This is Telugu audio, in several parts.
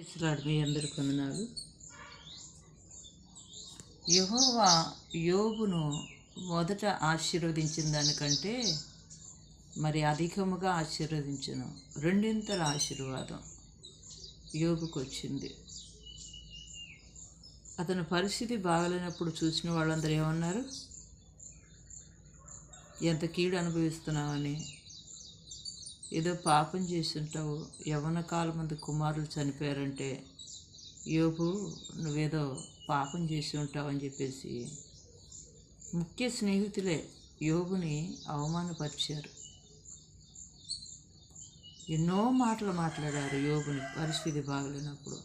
ఇస్లాడు మీ అందరి కొందనాలు యహోవా యోగును మొదట ఆశీర్వదించిన దానికంటే మరి అధికముగా ఆశీర్వదించను. రెండింతల ఆశీర్వాదం యోగుకు వచ్చింది అతని పరిస్థితి బాగలేనప్పుడు చూసిన వాళ్ళందరూ ఏమన్నారు? ఎంత కీడు అనుభవిస్తున్నావని ఏదో పాపం చేసి ఉంటావు యవన కాలం మంది కుమారులు చనిపోయారంటే యోబు నువ్వేదో పాపం చేసి ఉంటావు అని చెప్పేసి ముఖ్య స్నేహితులే యోగుని అవమానపరిచారు. ఎన్నో మాటలు మాట్లాడారు యోగుని పరిస్థితి బాగలేనప్పుడు.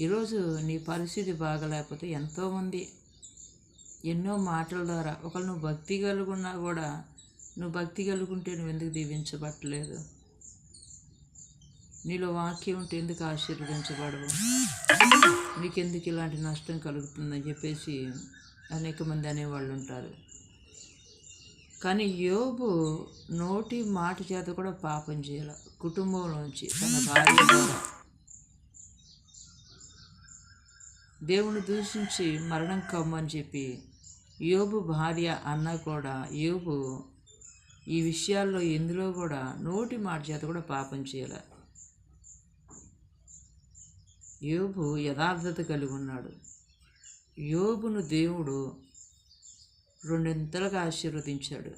ఈరోజు నీ పరిస్థితి బాగలేకపోతే ఎంతోమంది ఎన్నో మాటల ద్వారా ఒకళ్ళు నువ్వు భక్తి కలుగున్నా కూడా నువ్వు భక్తి కలుగుంటే నువ్వు ఎందుకు దీవించబట్టలేదు? నీలో వాక్యం ఉంటే ఎందుకు ఆశీర్వదించబడవు? నీకెందుకు ఇలాంటి నష్టం కలుగుతుందని చెప్పేసి అనేక మంది అనేవాళ్ళు ఉంటారు కానీ యోబు నోటి మాట చేత కూడా పాపం చేయాల. కుటుంబంలోంచి తన భార్య ద్వారా. దేవుని దూషించి మరణం కమ్మని చెప్పి యోబు భార్య అన్న కూడా యోబు ఈ విషయాల్లో ఎందులో కూడా నోటి మాట చేత కూడా పాపం చేయాల. యోబు యథార్థత కలిగి ఉన్నాడు. యోబును దేవుడు రెండింతలుగా ఆశీర్వదించాడు.